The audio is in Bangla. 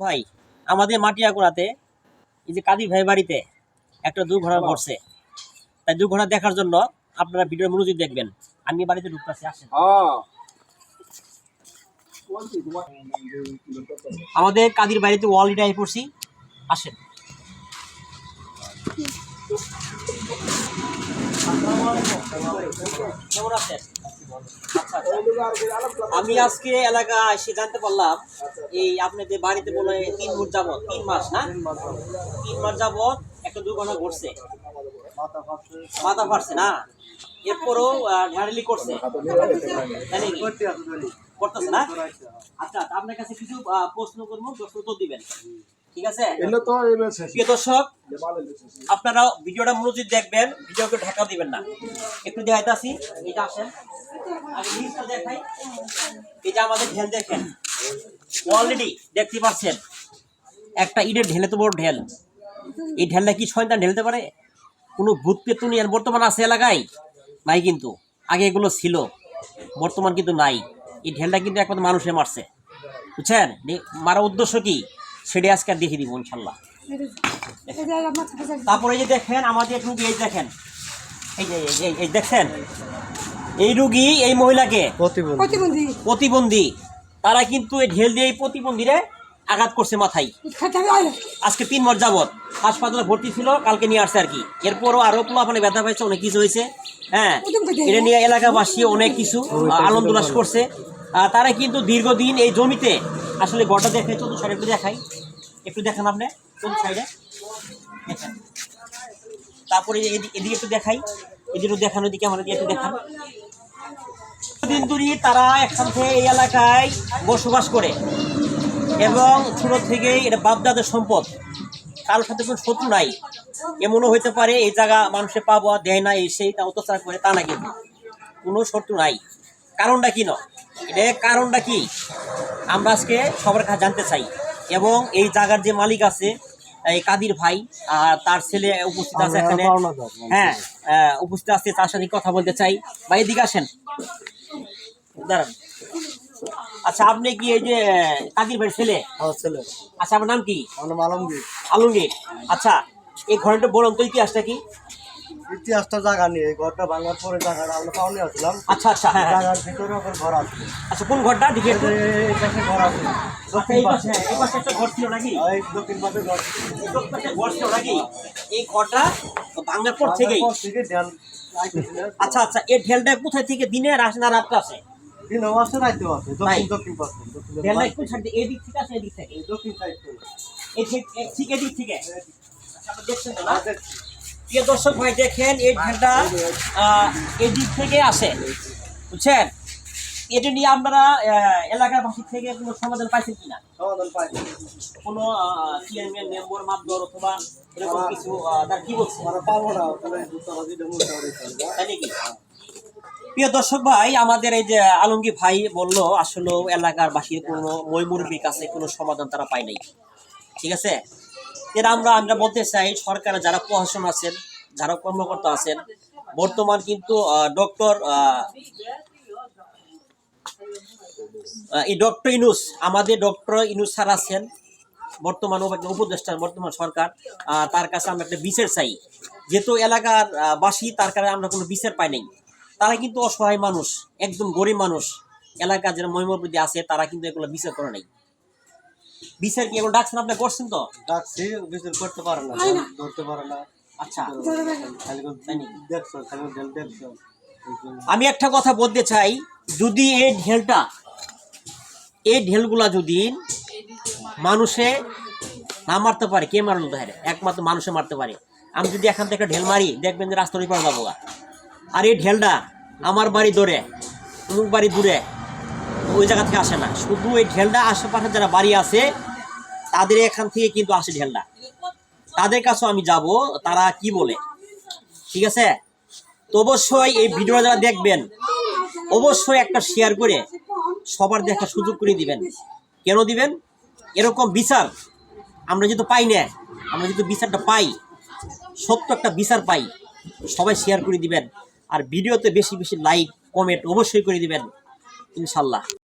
ভাই আমাদের মাটিয়াকুড়াতে এই যে কাদির ভাই বাড়িতে একটা দুর্ঘটনা ঘটছে। তাই দুর্ঘটনা দেখার জন্য আপনারা ভিডিওর মনোযোগ দেখবেন। আমি বাড়িতে ঢুকতেছি আসেন। আমাদের কাদির বাড়িতে ওয়ালিটা আই পড়ছি আসেন। কেমন আছেন? আচ্ছা, আচ্ছা। আমি আজকে এলাকা এসে জানতে পারলাম এই আপনাদের বাড়িতে বলে তিন মাস যাবত তিন মাস না? তিন মাস যাবত একটা দুর্ঘটনা ঘটছে। মাথা ফাটছে না? এরপরও ঘাড়ালি করছে। করতেছে না? আচ্ছা আচ্ছা, আপনার কাছে কিছু প্রশ্ন করব প্রশ্ন দিবেন। ঠিক আছে? এলো তো এবার প্রিয় দর্শক আপনারা ভিডিওটা মনোযোগ দেখবেন ভিডিওকে ঢাকা দিবেন না। একটু দেখাইতে আসি এটা আসেন। দেখাই। এই আমাদের ঢেল দেখেন অলরেডি দেখতে পাচ্ছেন একটা ইটের ঢেলে তো বড় ঢেল। এই ঢেলটা কি সন্তান ঢেলতে পারে? কোনো ভূত পেতুনি আর বর্তমান আছে এলাকায়? নাই কিন্তু আগে এগুলো ছিল বর্তমান কিন্তু নাই। এই ঢেলটা কিন্তু একমাত্র মানুষে মারছে। বুঝছেন? মারার উদ্দেশ্য কি? সেটা আজকে আর দেখিয়ে দিব ইনশাল্লাহ। তারপরে এই যে দেখেন আমাদের রুগী এই দেখেন। এই যে এই- দেখছেন? এই রুগী এই মহিলাকে প্রতিবন্ধী। প্রতিবন্ধী। তারা কিন্তু এই ঢেল দিয়ে এই প্রতিবন্ধীরে আঘাত করছে মাথায়। আজকে তিন মাস যাবত হাসপাতালে ভর্তি ছিল কালকে নিয়ে আসছে আর কি। এরপরও আরও পোলাপানে ব্যথা পাইছে অনেক কিছু হয়েছে। হ্যাঁ এটা নিয়ে এলাকাবাসী অনেক কিছু আনন্দ উল্লাস করছে। আহ, তারা কিন্তু দীর্ঘদিন এই জমিতে আসলে গড়টা দেখে চতুর্থ সাইড একটু দেখাই। একটু দেখান আপনি চতুর্থ সাইডে। দেখেন। তারপরে এদিকে- একটু দেখাই। এদিকে একটু দেখান ওদিকে আমার একটু দেখান। দিন ধরে তারা একসাথে এই এলাকায় বসবাস করে। এবং ছোট থেকেই এটা বাপদাদের সম্পদ। কারোর সাথে কোনো শত্রু নাই। এমনও হইতে পারে এই জায়গা মানুষে পাবো দেয় না, এই সেই তা অত্যাচার করে, তা না কিন্তু। কোনো শত্রু নাই। কারণটা কি না এটা কারণটা কি? আমরা আজকে সবার কাছে জানতে চাই এবং এই জায়গার যে মালিক আছে এই কাদির ভাই আর তার ছেলে উপস্থিত আছে এখানে। হ্যাঁ উপস্থিত আছে তার সাথে কথা বলতে চাই। ভাই এদিকে আসেন। দাঁড়ান। আচ্ছা আপনি কি এই যে কাদির ভাইয়ের ছেলে? ছেলে। আচ্ছা আপনার নাম কি? আলমগীর। আলমগীর। আচ্ছা এই ঘরটা বলুন তো ইতিহাসটা কি? ইতিহাসটা জায়গা নিয়ে এই ঘরটা ভাঙার পরে জায়গাটা আমরা পাওনে আসলাম। আচ্ছা আচ্ছা হ্যাঁ হ্যাঁ। জায়গার ভিতরে ওপর ঘর আছে। আচ্ছা কোন ঘরটা? দিকে এই পাশে ঘর আছে। এই পাশে। এই পাশে একটা ঘর ছিল নাকি? এই দক্ষিণ পাশে ঘর এই পাশে ঘর ছিল নাকি? এই ঘরটা ভাঙার পর থেকেই। আচ্ছা আচ্ছা এই ঢেলটা কোথায় থেকে দিনে আসে না রাত্রে আসে? দিনও আছে রাইতেও আছে। দক্ষিণ দক্ষিণ পাশে ঢেলটা এদিক থেকে আসে এদিক থেকে? এই দক্ষিণ সাইড থেকে। ঠিক এদিক থেকে? আচ্ছা, দেখছেন না? দেখছি। প্রিয় দর্শক ভাই দেখেন এই ঢেলটা আহ, এদিক থেকে আসে বুঝছেন? এটা নিয়ে আপনারা আহ, এলাকাবাসী থেকে কোনো সমাধান পাইছেন কিনা? সমাধান পাই কোনো চেয়ারম্যান মেম্বার মাধ্যমে অথবা এরকম কিছু তার কি বলছে? পাবো না। তাই নাকি? প্রিয় দর্শক ভাই আমাদের এই যে আলমগীর ভাই বলল আসলে এলাকার বাসীর কোনো ময়মুরবির কাছে কোনো সমাধান তারা পায় নাই। ঠিক আছে? এর আমরা আমরা বলতে চাই সরকারের যারা প্রশাসন আছেন, যারা কর্মকর্তা আছেন, বর্তমান কিন্তু ডক্টর এই ডক্টর ইনুস, আমাদের ডক্টর ইনুস স্যার আছেন, বর্তমান উপদেষ্টা, বর্তমান সরকার তার কাছে আমরা একটা বিচার চাই। যেহেতু এলাকার বাসী, তার কারণে আমরা কোনো বিচার পাই নাই। তারা কিন্তু অসহায় মানুষ, একদম গরিব মানুষ। এলাকার যারা মহিমাপ্রতি আছে, তারা কিন্তু এগুলো বিচার করে নাই। বিচার কি এগুলো ডাকছেন আপনি? করছেন তো? ডাকছি বিচার করতে পারে না ধরতে পারে না। আচ্ছা? দেখছ দেখছ। আমি একটা কথা বলতে চাই যদি এই ঢেলটা এই ঢেলগুলা যদি মানুষে না মারতে পারে কে মারলো তাহলে একমাত্র মানুষে মারতে পারে। আমি যদি এখান থেকে ঢেল মারি দেখবেন যে রাস্তার ওই পার যাব আর এই ঢেলটা আমার বাড়ি দূরে অমুক বাড়ি দূরে ওই জায়গা থেকে আসে না। শুধু এই ঢেলটা আশেপাশে যারা বাড়ি আছে, তাদের এখান থেকে কিন্তু আসে ঢেলটা তাদের কাছেও আমি যাব, তারা কি বলে? ঠিক আছে? তো অবশ্যই এই ভিডিওটা যারা দেখবেন, অবশ্যই একটা শেয়ার করে সবার দেখার সুযোগ করে দিবেন। কেন দিবেন? এরকম বিচার আমরা যেহেতু পাই না, আমরা যেহেতু বিচারটা পাই, সত্য একটা বিচার পাই, সবাই শেয়ার করে দিবেন। আর ভিডিওতে বেশি বেশি লাইক কমেন্ট অবশ্যই করে দিবেন। ইনশাল্লাহ।